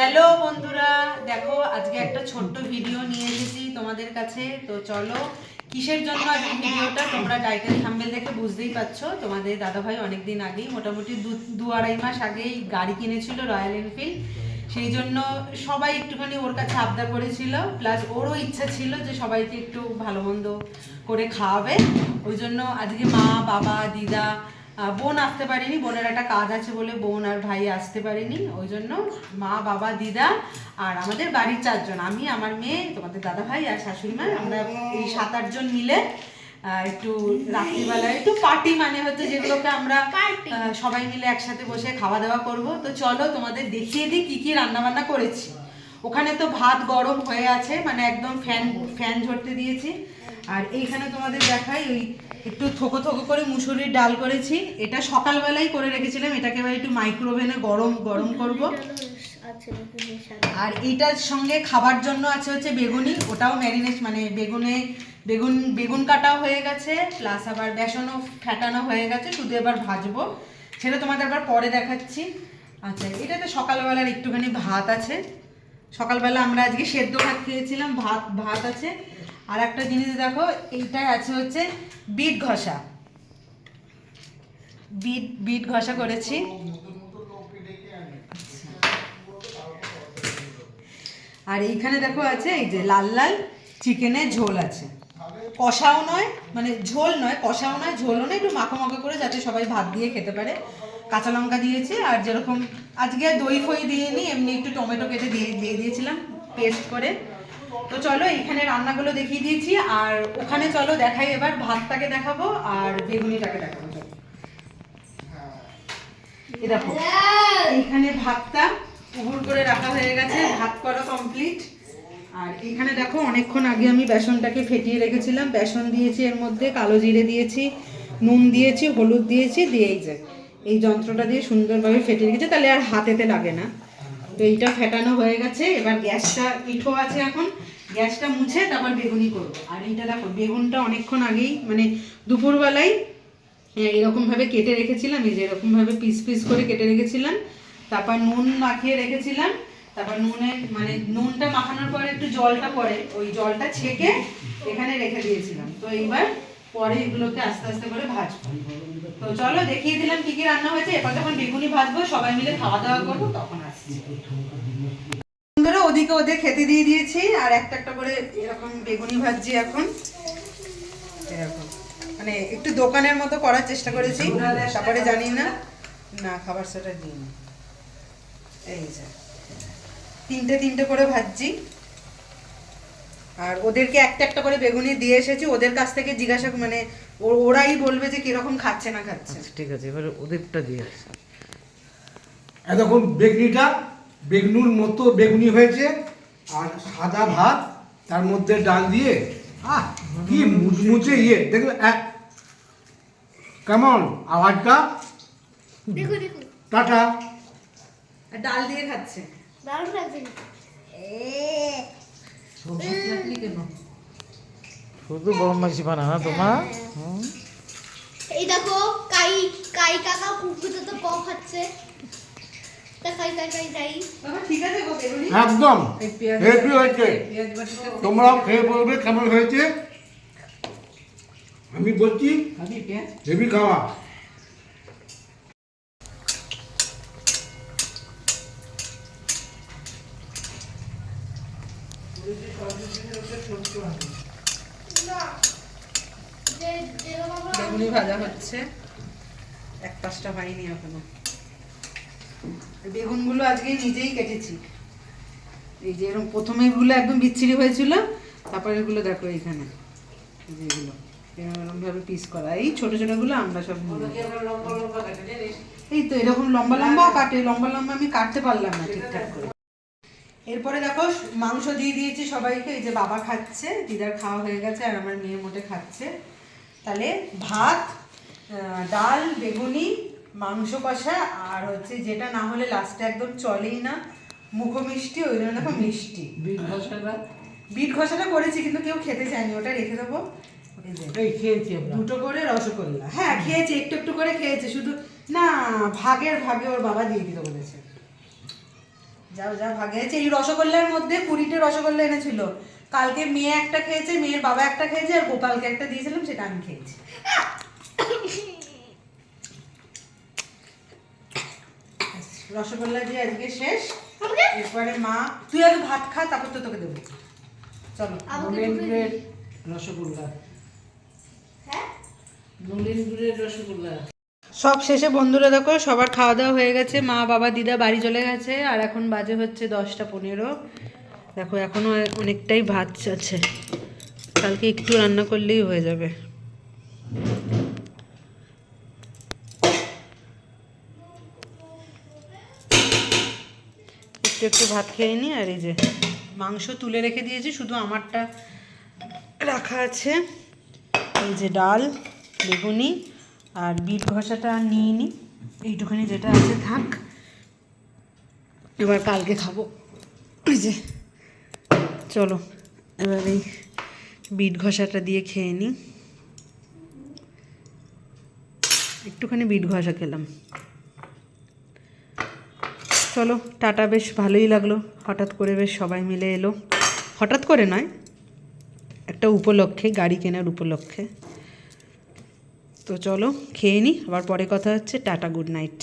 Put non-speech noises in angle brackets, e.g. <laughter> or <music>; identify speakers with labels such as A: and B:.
A: Hello বন্ধুরা, দেখো আজকে একটা ছোট্ট ভিডিও নিয়ে এসেছি তোমাদের কাছে। তো চলো, কিসের জন্য আজকে ভিডিওটা তোমরা টাইটেল থাম্বেল দেখে বুঝতেই পারছ। তোমাদের দাদাভাই অনেকদিন আগেই, মোটামুটি দু আড়াই মাস আগেই গাড়ি কিনেছিল রয়্যাল এনফিল্ড সেই জন্য সবাই একটুখানি ওর কাছে আবদার করেছিল। প্লাস ওরও ইচ্ছা ছিল যে সবাইকে একটু ভালো মন্দ করে খাওয়াবে। ওই জন্য আজকে মা, বাবা, দিদা বোন আসতে পারেনি বোনের একটা কাজ আছে বলে বোন আর ভাই আসতে পারেনি ওই জন্য মা বাবা দিদা আর আমাদের বাড়ির চারজন আমি আমার মেয়ে তোমাদের দাদা ভাই আর শাশুড়ি মা আমরা এই সাত আটজন মিলে একটু রাত্রিবেলায় একটু পার্টি মানে হচ্ছে যেগুলোকে আমরা সবাই মিলে একসাথে বসে খাওয়া দাওয়া করব। তো চলো তোমাদের দেখিয়ে দিই কি কি রান্নাবান্না করেছি। ওখানে তো ভাত গরম হয়ে আছে মানে একদম ফ্যান ফ্যান ঝরতে দিয়েছি। আর এইখানে তোমাদের দেখাই ওই একটু থোকো থোকো করে মুসুরির ডাল করেছি। এটা সকালবেলাই করে রেখেছিলাম, এটাকে এবার একটু মাইক্রোওভেনে গরম গরম করব। আর এইটার সঙ্গে খাবার জন্য আছে হচ্ছে বেগুনি, ওটাও ম্যারিনেট মানে বেগুনে, বেগুন বেগুন কাটাও হয়ে গেছে প্লাস আবার বেসনও ফ্যাটানো হয়ে গেছে, শুধু এবার ভাজবো। সেটা তোমাদের আবার পরে দেখাচ্ছি। আচ্ছা এটাতে সকালবেলার একটুখানি ভাত আছে। সকালবেলা আমরা আজকে সেদ্ধ ভাত খেয়েছিলাম, ভাত ভাত আছে। আর একটা জিনিস দেখো, এইটাই আছে হচ্ছে বিট ঘষা। বিট বিট ঘষা করেছি। আর এইখানে দেখো আছে, এই যে লাল লাল চিকেনের ঝোল আছে। কষাও নয় মানে ঝোল নয়, কষাও নয়, ঝোলও নয়, একটু মাখো মাখো করে যাতে সবাই ভাত দিয়ে খেতে পারে। কাঁচা লঙ্কা দিয়েছি, আর যেরকম আজকে দই ফই দিইনি, এমনি একটু টমেটো কেটে দিয়ে দিয়ে দিয়েছিলাম, পেস্ট করে। তো চলো এইখানে রান্নাগুলো দেখিয়ে দিয়েছি, আর ওখানে চলো, দেখাই এবার, ভাতটাকে দেখাবো আর বেগুনিটাকে দেখাবো দেখো এইখানে ভাতটা উবুর করে রাখা হয়ে গেছে, ভাত করা কমপ্লিট আর এখানে দেখো, অনেকক্ষণ আগে আমি বেসনটাকে ফেটিয়ে রেখেছিলাম, বেসন দিয়েছি এর মধ্যে, কালো জিরে দিয়েছি, নুন দিয়েছি, হলুদ দিয়েছি দিয়েই যায় এই যন্ত্রটা দিয়ে সুন্দরভাবে ফেটে রেখেছি, তাহলে আর হাতেতে লাগে না। তো এইটা ফেটানো হয়ে গেছে, এবার গ্যাসটা, ইঠো আছে এখন গ্যাসটা মুছে তারপর বেগুনি করব। আর এইটা দেখো, বেগুনটা অনেকক্ষণ আগেই মানে দুপুরবেলায় এরকমভাবে কেটে রেখেছিলাম, এই যে এরকমভাবে পিস পিস করে কেটে রেখেছিলাম। তারপর নুন মাখিয়ে রেখেছিলাম। তারপর নুনে মানে নুনটা মাখানোর পরে একটু জলটা পরে ওই জলটা ছেঁকে এখানে রেখে দিয়েছিলাম। তো এইবার পরে এগুলোকে আস্তে আস্তে করে ভাজবো। তো চলো, দেখিয়ে দিলাম কি কি রান্না হয়েছে। এরপর যখন বেগুনি ভাজবো, সবাই মিলে খাওয়া দাওয়া করব, তখন আসছি। বন্ধুরা ওদের খেতে দিয়ে দিয়েছি আর একটা একটা করে এরকম বেগুনি ভাজছি এখন। এরকম। মানে একটু দোকানের মতো করার চেষ্টা করেছি তারপরে জানি না। না খাবার সেটা দিই না এই যে। তিনটে তিনটে করে ভাজছি। আর ওদেরকে একটা একটা করে বেগুনি দিয়ে এসেছি ওদের কাছ থেকে জিজ্ঞাসা মানে ও- ওরাই বলবে যে কীরকম খাচ্ছে না খাচ্ছে।
B: আচ্ছা ঠিক আছে এবার ওদেরটা দিয়ে আসি।
C: এতক্ষণ বেগনিটা বেগনুর মতো বেগুনি হয়েছে আর সাদা ভাত তার মধ্যে ডাল দিয়ে। আহ কি মুচমুচে ইয়ে। দেখলে এক কেমন আওয়াজটা।
D: দেখো দেখো।
C: টাটা।
A: ডাল দিয়ে খাচ্ছে।
B: শুধু গরম মাছি বানা না তোমার?
D: এই দেখো কাই কাই কাকা কুকুরটা তো ক খাচ্ছে।
C: একদম।
A: এই পেঁয়াজ
C: হেভি হয়েছে? তোমরাও খেয়ে বলবে কেমন হয়েছে? আমি বলছি হেভি খাওয়া।
A: বেগুনি ভাজা হচ্ছে। এক পাঁচটা হয়নি এখনও। বেগুনগুলো আজকে নিজেই কেটেছি। এই যে এরকম প্রথমে এগুলো একদম বিচ্ছিরি হয়েছিল তারপরে এগুলো দেখো এখানে। এই যে এগুলো এরকম ভাবে পিস করা। এই ছোট ছোটগুলো আমরা সব এই তো এরকম লম্বা লম্বা কাটে লম্বা লম্বা আমি কাটতে পারলাম না ঠিকঠাক করে। এরপরে দেখো মাংস দিয়ে দিয়েছি সবাইকে এই যে বাবা খাচ্ছে দিদার খাওয়া হয়ে গেছে আর আমার মেয়ে মোটে খাচ্ছে। তাহলে ভাত ডাল বেগুনি মাংস কষা আর হচ্ছে যেটা না হলে লাস্টে একদম চলেই না। মুখো মিষ্টি ওই জন্য দেখো মিষ্টি।
B: বিট মশলা
A: বিট ঘষাটা করেছি কিন্তু কেউ খেতে চায়নি ওটা রেখে দেবো।
B: খেয়েছি
A: দুটো করে রসগোল্লা। হ্যাঁ খেয়েছি একটু একটু করে খেয়েছে শুধু না ভাগের ভাগে ওর বাবা দিয়ে দিতে বলেছে। যাও যা ভাগে আছে এই রসগোল্লার মধ্যে কুড়িটা রসগোল্লা এনেছিল। কালকে মেয়ে একটা খেয়েছে মেয়ের বাবা একটা খেয়েছে আর গোপালকে একটা দিয়েছিলাম সেটা আমি খেয়েছি। <laughs> রসগোল্লা দিয়ে আজকে শেষ। এরপরে মা তুই আগে ভাত খা তারপর তো তোকে দেবো। চলো
B: গুড়ের রসগোল্লা।
D: হ্যাঁ?
B: গুড়ের রসগোল্লা।
A: সব শেষে বন্ধুরা দেখো সবার খাওয়া দাওয়া হয়ে গেছে। মা বাবা দিদা বাড়ি চলে গেছে আর এখন বাজে হচ্ছে দশটা পনেরো। দেখো এখনও অনেকটাই ভাত আছে। কালকে একটু রান্না করলেই হয়ে যাবে। একটু একটু ভাত খেয়ে নিই আর এই যে মাংস তুলে রেখে দিয়েছি, শুধু আমারটা রাখা আছে। এই যে ডাল, বেগুনি, আর বিট ঘষাটা নিয়ে নিই এইটুখানি যেটা আছে থাক। এবার কালকে খাব। এই যে, চলো, এবার এই বিট ঘষাটা দিয়ে খেয়ে নিই একটুখানি বিট ঘষা খেলাম। চলো, টাটা, বেশ ভালোই লাগল। হঠাৎ করে বেশ সবাই মিলে এলো। হঠাৎ করে নয়, একটা উপলক্ষে, গাড়ি কেনার উপলক্ষে। তো চলো, খেয়ে নিই আবার পরে কথা হচ্ছে, টাটা, গুড নাইট।